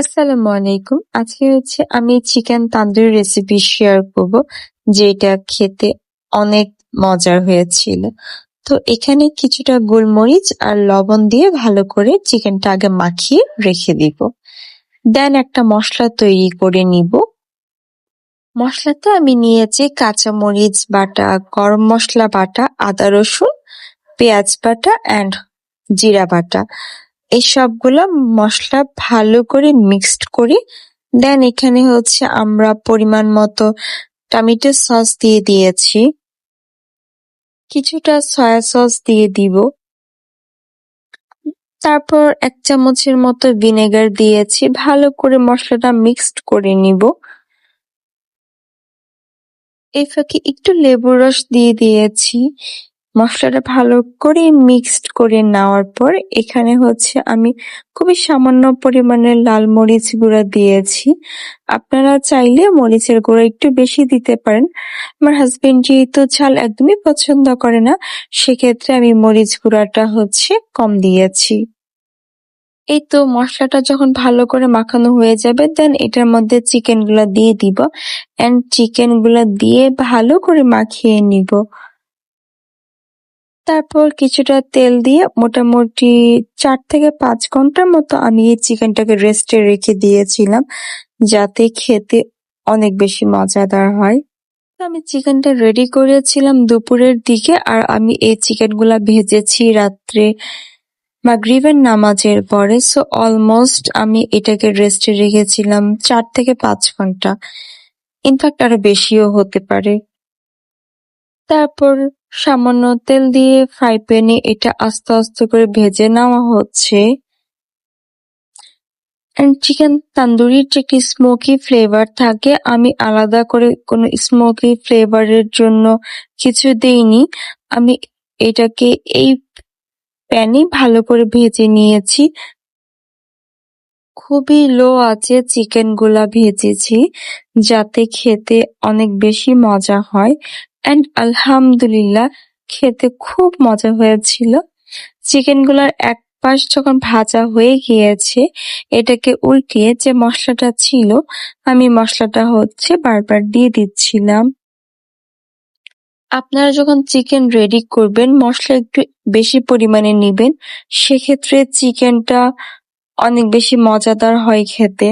আসসালামু আলাইকুম। আজকে হচ্ছে আমি চিকেন তান্দুরি রেসিপি শেয়ার করব, যেটা খেতে অনেক মজার হয়েছিল। তো এখানে কিছুটা গোলমরিচ আর লবণ দিয়ে ভালো করে চিকেনটা আগে মাখিয়ে রেখে দিব। দেন একটা মশলা তৈরি করে নিব। মশলাতে আমি নিয়েছি কাঁচামরিচ বাটা, গরম মশলা বাটা, আদা রসুন, পেঁয়াজ বাটা অ্যান্ড জিরা বাটা। এই সবগুলো মশলা ভালো করে মিক্সড করি। দেন এখানে হচ্ছে আমরা পরিমাণ মতো টমেটো সস দিয়ে দিয়েছি। কিছুটা সয়া সস দিয়ে দিব। তারপর এক চামচের মতো ভিনেগার দিয়েছি। ভালো করে মশলাটা মিক্সড করে নিব। এই ফাঁকে একটু লেবুর রস দিয়ে দিয়েছি। মশলাটা ভালো করে মিক্সড করে নেওয়ার পর এখানে হচ্ছে আমি খুবই সামান্য পরিমাণে লাল মরিচ গুঁড়া দিয়েছি। আপনারা চাইলে মরিচের গুঁড়া একটু বেশি দিতে পারেন। আমার হাজবেন্ড যেহেতু ঝাল একদমই পছন্দ করে না, সেক্ষেত্রে আমি মরিচ গুঁড়াটা হচ্ছে কম দিয়েছি। এই তো মশলাটা যখন ভালো করে মাখানো হয়ে যাবে দেন এটার মধ্যে চিকেনগুলা দিয়ে দিব। অ্যান্ড চিকেনগুলা দিয়ে ভালো করে মাখিয়ে নিব। তারপর কিছুটা তেল দিয়ে মোটামুটি চার থেকে পাঁচ ঘণ্টার মতো আমি এই চিকেনটাকে রেস্টে রেখে দিয়েছিলাম, যাতে খেতে অনেক বেশি মজাদার হয়। আমি চিকেনটা রেডি করেছিলাম দুপুরের দিকে, আর আমি এই চিকেনগুলা ভেজেছি রাত্রে মাগরিবের নামাজের পরে। সো অলমোস্ট আমি এটাকে রেস্টে রেখেছিলাম চার থেকে পাঁচ ঘণ্টা। ইনফ্যাক্ট আরও বেশিও হতে পারে। তারপর সামান্য তেল দিয়ে ফ্রাই প্যানে এটা আস্তে আস্তে করে ভেজে নেওয়া হচ্ছে। চিকেন তান্দুরির যে একটি স্মোকি ফ্লেভার থাকে, আমি আলাদা করে কোনো স্মোকি ফ্লেভারের জন্য কিছু দেইনি। আমি এটাকে এই প্যানে ভালো করে ভেজে নিয়েছি। খুবই লো আছে চিকেনগুলা ভেজেছি, যাতে খেতে অনেক বেশি মজা হয়। অ্যান্ড আলহামদুলিল্লাহ খেতে খুব মজা হয়েছিল। চিকেনগুলোর এক পাশ যখন ভাজা হয়ে গিয়েছে, এটাকে উল্টিয়ে যে মশলাটা ছিল, আমি মশলাটা হচ্ছে বারবার দিয়ে দিচ্ছিলাম। আপনারা যখন চিকেন রেডি করবেন, মশলা একটু বেশি পরিমাণে নিবেন, সেক্ষেত্রে চিকেনটা অনেক বেশি মজাদার হয় খেতে।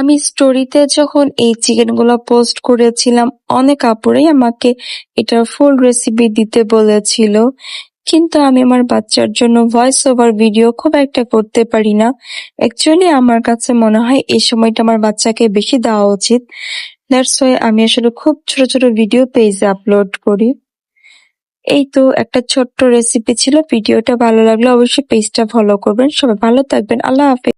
আমি স্টোরিতে যখন এই চিকেনগুলো পোস্ট করেছিলাম, অনেক আপুরাই আমাকে এটার ফুল রেসিপি দিতে বলেছিল। কিন্তু আমি আমার বাচ্চার জন্য ভয়েস ওভার ভিডিও খুব একটা করতে পারি না। অ্যাকচুয়ালি আমার কাছে মনে হয় এই সময়টা আমার বাচ্চাকে বেশি দেওয়া উচিত। দ্যাটস ওয়াই আমি আসলে খুব ছোট ছোট ভিডিও পেজে আপলোড করি। এই তো একটা ছোট্ট রেসিপি ছিল ভিডিওটা ভালো লাগলে অবশ্যই পেজটা ফলো করবেন। সবাই ভালো থাকবেন, আল্লাহ হাফেজ।